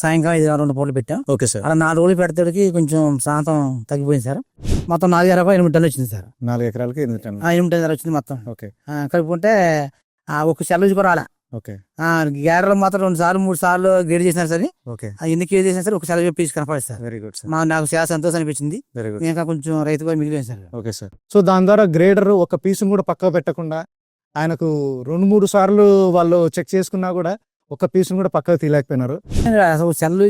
సాయంకాలం ఐదు రెండు పూటలు పెట్టాం. Okay sir. అలా నాలుగు రోజులు పెడతాడికి కొంచెం శాతం తగ్గిపోయింది సార్. మొత్తం నాలుగు ఇరవై ఎనిమిది టన్నులు వచ్చింది సార్. నాలుగు ఎకరాలకి ఎనిమిది టన్నులు. ఆ ఎనిమిది టన్నులు వచ్చింది మొత్తం. ఓకే. కలుపుకుంటే ఆ ఒక సెలవు కూడా రాలే. ఓకే. గేడలు మాత్రం రెండు సార్లు మూడు సార్లు గేడి చేసినారు సరే. ఓకే. ఎన్ని కేజీ చేసినా సరే ఒక సెలవు పీస్ కనపడదు సార్. వెరీ గుడ్ సార్ నాకు చాలా సంతోషం అనిపించింది. వెరీ గుడ్ ఇంకా కొంచెం రైతు కూడా మిగిలింది సార్. ఓకే సార్ సో దాని ద్వారా గ్రేడర్ ఒక పీస్ కూడా పక్కకు పెట్టకుండా ఆయనకు రెండు మూడు సార్లు వాళ్ళు చెక్ చేసుకున్నా కూడా ఒక పీస్ కూడా పక్కకు తీయలేకపోయినారు. అసలు సెల్లు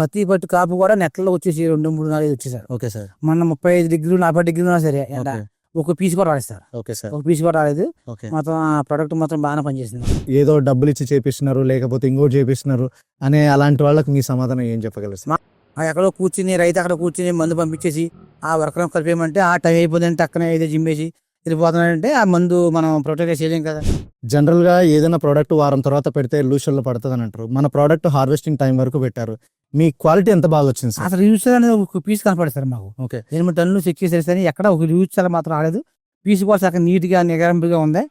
పత్తి పట్టు కాపు కూడా నెట్లలో వచ్చేసి రెండు మూడు నాలుగు వచ్చేసారు ఓకే సార్. మొన్న ముప్పై ఐదు డిగ్రీలు నలభై డిగ్రీలు ఉన్నా సరే ఎండ. ఒక పీస్ కూడా రాలేదు సార్. Okay sir. ఒక పీస్ కూడా రాలేదు. మొత్తం ఆ ప్రొడక్ట్ మాత్రం బాగానే పనిచేసింది. ఏదో డబ్బులు ఇచ్చి చేపిస్తున్నారు లేకపోతే ఇంకోటి చేపిస్తున్నారు అనే అలాంటి వాళ్ళకి మీ సమాధానం ఏం చెప్పగలరు సార్? ఆ ఎక్కడో కూర్చుని రైతు అక్కడ కూర్చుని మందు పంపించేసి ఆ వర్కర్ కలిపేయమంటే ఆ టైం అయిపోయిందంటే అక్కనే ఏదో జిమ్మేసి వెళ్ళిపోతున్నాడంటే ఆ మందు మనం ప్రొటెక్ట్ చేయలేం కదా. జనరల్గా ఏదైనా ప్రోడక్ట్ వారం తర్వాత పెడితే లూషన్లో పడుతుంది అని అంటారు. మన ప్రోడక్ట్ హార్వెస్టింగ్ టైం వరకు పెట్టారు. మీ క్వాలిటీ ఎంత బాగా వచ్చింది సార్? అసలు యూజ్ అనేది ఒక పీస్ కనపడదు సార్ మాకు. ఓకే. ఎనిమిది టన్నులు చెక్ చేసేసి కానీ ఎక్కడ ఒక యూజ్ చాలా మాత్రం రాలేదు. పీస్ కూడా అక్కడ నీట్గా నిగరంపుగా ఉంది.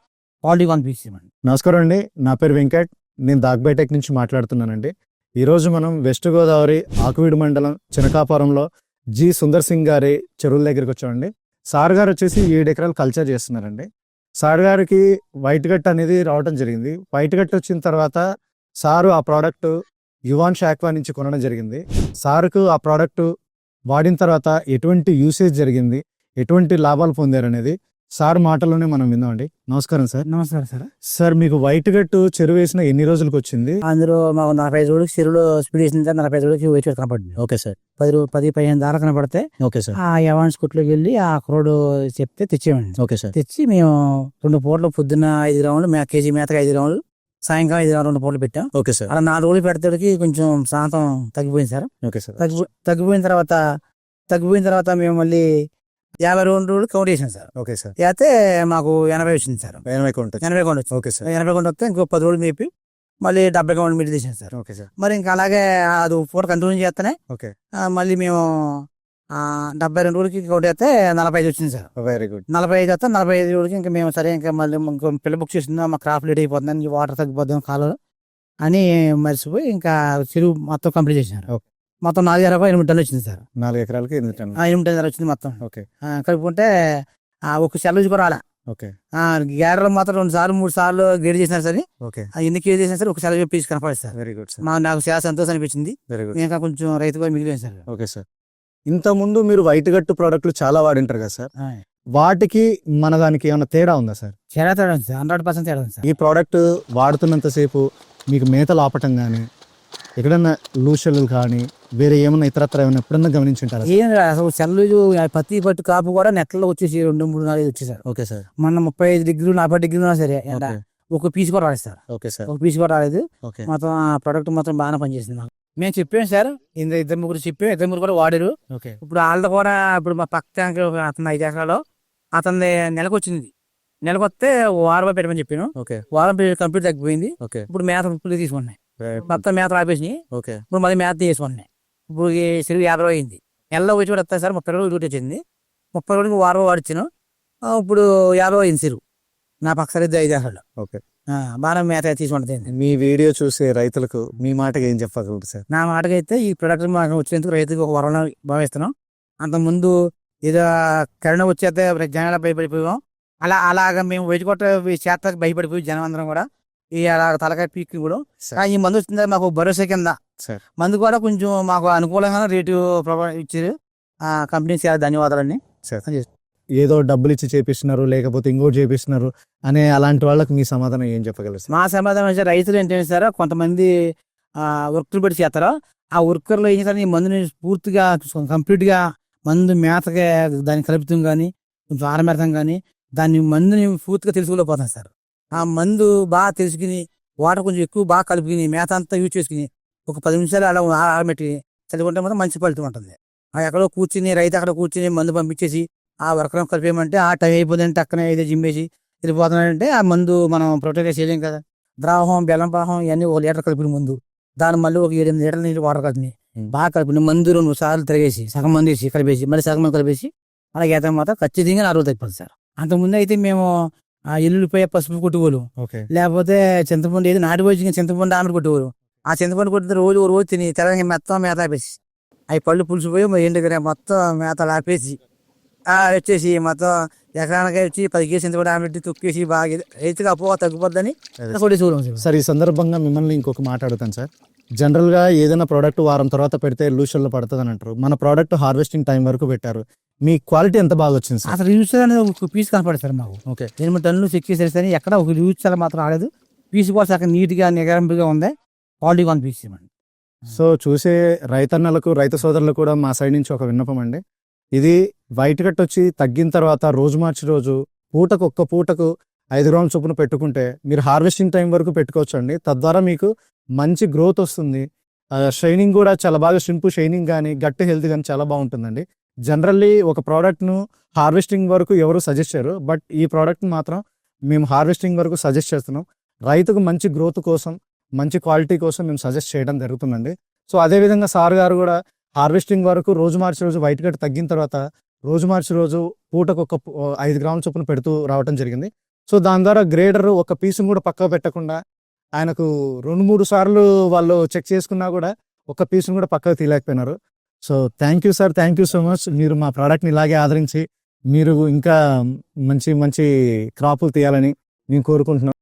క్వాలిటీ వన్ పీస్ ఇవ్వండి. నమస్కారం అండి. నా పేరు వెంకట్. నేను దాగ్బైటెక్ నుంచి మాట్లాడుతున్నానండి. ఈరోజు మనం వెస్ట్ గోదావరి ఆకువీడు మండలం చినకాపురంలో జి సుందర్ సింగ్ గారి చెరువుల దగ్గరికి వచ్చామండి. సార్ గారు వచ్చేసి ఏడు ఎకరాలు కల్చర్ చేస్తున్నారండి. సార్ గారికి వైట్ గట్ అనేది రావడం జరిగింది. వైట్ గట్ వచ్చిన తర్వాత సారు ఆ ప్రోడక్ట్ యువాన్ షాక్వా నుంచి కొనడం జరిగింది. సార్కు ఆ ప్రోడక్ట్ వాడిన తర్వాత ఎటువంటి యూసేజ్ జరిగింది ఎటువంటి లాభాలు పొందారు అనేది సార్ మాటలోనే మనం విందామండి. నమస్కారం సార్. నమస్కారం సార్. సార్ మీకు వైట్ గట్టు చెరువు వేసిన ఎన్ని రోజులకు వచ్చింది? అందులో మాకు నలభై ఐదు రోజులకి చెరువులో స్పీడ్ వేసిన తర్వాత నలభై ఐదు రోజులకి వెయిట్ కనపడింది. Okay sir. పది పది పదిహేను దాకా కనపడితే ఓకే సార్. ఆ యవాన్స్ కొట్లోకి వెళ్ళి ఆ క్రోడ్ చెప్తే తెచ్చేవాడిని. Okay sir. తెచ్చి మేము రెండు పూటలు పొద్దున్న ఐదు గ్రాములు కేజీ మేతగా ఐదు గ్రాములు సాయంకాలం ఐదు రెండు పూటలు పెట్టాం. Okay sir. అలా నాలుగు రోజులు పెడతాడికి కొంచెం శాతం తగ్గిపోయింది సార్. Okay sir. తగ్గిపో తగ్గిపోయిన తర్వాత తగ్గిపోయిన తర్వాత మేము మళ్ళీ యాభై రెండు రోజులు కౌంట్ చేసాం సార్. Okay sir. అయితే మాకు ఎనభై వచ్చింది సార్. ఎనభై ఉంటుంది ఎనభై కౌంట్ వచ్చింది ఓకే సార్. ఎనభై కౌంట్ వస్తే ఇంకో పది రోజులు మేపి మళ్ళీ డెబ్బై కౌంట్ మీటర్ తీసాం సార్. Okay sir. మరి ఇంకా అలాగే అది పూట కంటిన్యూ చేస్తేనే ఓకే. మళ్ళీ మేము డెబ్బై రెండు రోజులకి కౌంట్ చేస్తే నలభై ఐదు వచ్చింది సార్. Very good. నలభై ఐదు వస్తే నలభై ఐదు రోజులకి ఇంకా మేము సరే ఇంకా మళ్ళీ ఇంకో పిల్ల బుక్ చేసిందా మా క్రాప్ లేట్ అయిపోతుంది వాటర్ తగ్గిపోద్దాం కాలువలో అని మర్చిపోయి ఇంకా చెరువు మొత్తం కంప్లీట్ చేసినారు ఓకే. మొత్తం నాలుగు ఇరవై ఎనిమిది టన్నులు వచ్చింది సార్. నాలుగు ఎకరాలకి ఎనిమిది టన్నులు. ఆ, ఎనిమిది టన్నులు వచ్చింది మొత్తం. ఓకే. కలుపుకుంటే ఒక సెలవు కూడా రాలే. ఓకే. ఆ, గేడలు మాత్రం రెండు సార్లు మూడు సార్లు గేడి చేసినారు సరే. ఓకే. ఎన్ని కేజీ చేసినా సరే ఒక సెలవు పీస్ కనపడదు సార్. వెరీ గుడ్ సార్ మా నాకు చాలా సంతోషం అనిపించింది. వెరీ గుడ్ ఇంకా కొంచెం రైతు కూడా మిగిలింది సార్. ఓకే సార్ ఇంత ముందు మీరు వైట్ గట్టు ప్రోడక్ట్లు చాలా వాడింటారు కదా సార్ వాటికి మన దానికి ఏమైనా తేడా ఉందా సార్ చాలా తేడా ఉంది సార్. హండ్రెడ్ పర్సెంట్ తేడా ఉంది సార్. ఈ ప్రోడక్ట్ వాడుతున్నంతసేపు మీకు మేతలు ఆపటం కానీ ఎక్కడన్నా లూషలు కానీ వేరే ఏమన్నా ఇతరత్ర ఏమైనా ఎప్పుడన్నా గమనించుంటారా? ఏం అసలు సెల్లు పత్తి పట్టు కాపు కూడా నెట్లలో వచ్చేసి రెండు మూడు నాలుగు వచ్చేసారు. Okay sir. మొన్న ముప్పై ఐదు డిగ్రీలు నలభై డిగ్రీలు ఉన్నా సరే ఎండ. ఓకే. ఒక పీస్ కూడా రాలేదు సార్. Okay sir. ఒక పీస్ కూడా రాలేదు. ఓకే. మొత్తం ఆ ప్రొడక్ట్ మొత్తం బాగానే పనిచేసింది మాకు. మేము చెప్పాం సార్ ఇంత ఇద్దరు ముగ్గురు చెప్పాం ఇద్దరు ముగ్గురు కూడా వాడారు. ఓకే. ఇప్పుడు వాళ్ళు కూడా ఇప్పుడు మా పక్క ట్యాంక్ అతను ఐదు ఎకరాలు అతని నెలకు వచ్చింది. నెలకు వస్తే వారం పెట్టమని చెప్పాను. ఓకే. వారం కంప్లీట్ తగ్గిపోయింది. ఓకే. ఇప్పుడు మేత తీసుకున్నాయి మొత్తం మేత ఆపేసి ఓకే. ఇప్పుడు మళ్ళీ మేత తీసుకున్నాయి ఇప్పుడు ఈ చెరువు యాభై రోజు అయింది. నెలలో వచ్చి కూడా వస్తాయి సార్ ముప్పై రోజులు డ్యూటీ వచ్చింది. ముప్పై రోజులకి వారం వాడిచ్చాను ఇప్పుడు యాభై అయింది చెరువు. నా పక్క సరిద్దు ఐదు ఎకరాలు ఓకే. బాగా మేత తీసుకుంటుంది మీ వీడియో చూసే రైతులకు మీ మాటకి ఏం చెప్పగలరు సార్? నా మాటకైతే ఈ ప్రొడక్ట్ మాకు వచ్చినందుకు రైతుకి ఒక వరం భావిస్తున్నాం అంతకుముందు ఏదో కరోనా వచ్చేస్తే జనాలు భయపడిపోయాం. అలా అలాగ మేము వెతుకొట్ట చేతకు భయపడిపోయి జనం అందరం కూడా ఈ అలా తలకాయ పీక్ కూడా. ఈ మందు వచ్చిందా మాకు భరోసా కింద. సార్. మందు కూడా కొంచెం మాకు అనుకూలంగా రేటు ఇచ్చారు. ఆ కంపెనీకి చాలా ధన్యవాదాలండి. ఏదో డబ్బులు ఇచ్చి చేపిస్తున్నారు లేకపోతే ఇంకోటి చేపిస్తున్నారు అనే అలాంటి వాళ్ళకి మీ సమాధానం ఏం చెప్పగలరు మా సమాధానం రైతులు ఏంటంటే సార్ కొంతమంది వర్కర్లు పెట్టి చేస్తారు? ఆ వర్కర్లు ఏం చేస్తారు ఈ మందుని పూర్తిగా కంప్లీట్గా మందు మేతగా దాన్ని కలుపుతాం కానీ కొంచెం ఆరమెడతాం కానీ దాన్ని మందుని పూర్తిగా తెలుసుకోలేకపోతాం సార్. ఆ మందు బాగా తెలుసుకుని వాటర్ కొంచెం ఎక్కువ బాగా కలుపుకుని మేత అంతా యూజ్ చేసుకుని ఒక పది నిమిషాలు అలా ఆరబెట్టి చదువుకుంటే మాత్రం మంచి ఫలితం ఉంటుంది. ఆ ఎక్కడో కూర్చుని రైతు అక్కడ కూర్చుని మందు పంపించేసి ఆ వర్కర్ కలిపేయమంటే ఆ టైం అయిపోయిందంటే అక్కనే ఏదో జిమ్మేసి వెళ్ళిపోతున్నాడంటే ఆ మందు మనం ప్రొటెక్ట్ చేయలేం కదా. ద్రావహం బెల్లం పాహం ఇవన్నీ ఒక లీటర్ కలిపిన ముందు. దాని మళ్ళీ ఒక ఏడు ఎనిమిది లీటర్ల నీళ్ళు వాటర్ కలిపి. బాగా కలిపిన మందు రెండు సార్లు తిరిగేసి సగం మంది వేసి కలిపేసి మళ్ళీ సగం మంది కలిపేసి అలాగే అయితే మాత్రం ఖచ్చితంగా నా రోజు తగ్గిపోతుంది సార్. అంతకుముందు అయితే మేము ఆ ఎల్లుల్లిపాయ పసుపు కొట్టుకోలు లేకపోతే చింతపండు ఏది నాటి వచ్చి చింతపండు ఆమె కొట్టుకోరు ఆ చింతపండు కొట్టిన రోజు రోజు తిని తెలంగాణ మొత్తం మేత ఆపేసి అవి పళ్ళు పులిసిపోయి మా ఇంటి దగ్గర మొత్తం మేతలు ఆపేసి ఆ వచ్చేసి మొత్తం ఎకరానికి వచ్చి పది కేజీ చింతపండు ఆమెట్టి తొక్కేసి బాగా రైతుగా అప్పు తగ్గిపోద్దని సార్. ఈ సందర్భంగా మిమ్మల్ని ఇంకొక మాట అడుగుతాను సార్ జనరల్గా ఏదైనా ప్రోడక్ట్ వారం తర్వాత పెడితే లూషన్లో పడుతుంది అని అంటారు. మన ప్రోడక్ట్ హార్వెస్టింగ్ టైం వరకు పెట్టారు. మీ క్వాలిటీ ఎంత బాగా వచ్చింది సార్? అసలు యూజ్ అనేది ఒక పీస్ కనపడదు సార్ మాకు. ఓకే. ఎనిమిది టన్నులు చెక్కేసేసి కానీ ఎక్కడ ఒక యూజ్ చాలా మాత్రం ఆడలేదు పీస్ కూడా అక్కడ నీట్గా నిగరంపుగా ఉంది. క్వాలిటీ వన్ పీస్ ఇవ్వండి. సో చూసే రైతన్నలకు రైతు సోదరులకు కూడా మా సైడ్ నుంచి ఒక విన్నపం అండి. ఇది వైట్ కట్ వచ్చి తగ్గిన తర్వాత రోజు మార్చి రోజు పూటకు ఒక్క పూటకు ఐదు గ్రాముల చొప్పున పెట్టుకుంటే మీరు హార్వెస్టింగ్ టైం వరకు పెట్టుకోవచ్చు అండి తద్వారా మీకు మంచి గ్రోత్ వస్తుంది. షైనింగ్ కూడా చాలా బాగా షింపు షైనింగ్ కానీ గట్టి హెల్త్ కానీ చాలా బాగుంటుందండి. జనరల్లీ ఒక ప్రోడక్ట్ను హార్వెస్టింగ్ వరకు ఎవరు సజెస్ట్ చేయరు బట్ ఈ ప్రోడక్ట్ని మాత్రం మేము హార్వెస్టింగ్ వరకు సజెస్ట్ చేస్తున్నాం. రైతుకు మంచి గ్రోత్ కోసం మంచి క్వాలిటీ కోసం మేము సజెస్ట్ చేయడం జరుగుతుందండి. సో అదేవిధంగా సార్ గారు కూడా హార్వెస్టింగ్ వరకు రోజు మార్చి రోజు వైట్ కట్ తగ్గిన తర్వాత రోజు మార్చి రోజు పూటకు ఒక ఐదు గ్రాముల చొప్పున పెడుతూ రావడం జరిగింది. సో దాని ద్వారా గ్రేడర్ ఒక పీసును కూడా పక్కకు పెట్టకుండా ఆయనకు రెండు మూడు సార్లు వాళ్ళు చెక్ చేసుకున్నా కూడా ఒక పీసును కూడా పక్కకు తీయలేకపోయినారు. So thank you sir thank you so much మీరు మా ప్రోడక్ట్ని ఇలాగే ఆదరించి మీరు ఇంకా మంచి మంచి క్రాపులు తీయాలని నేను కోరుకుంటున్నాను.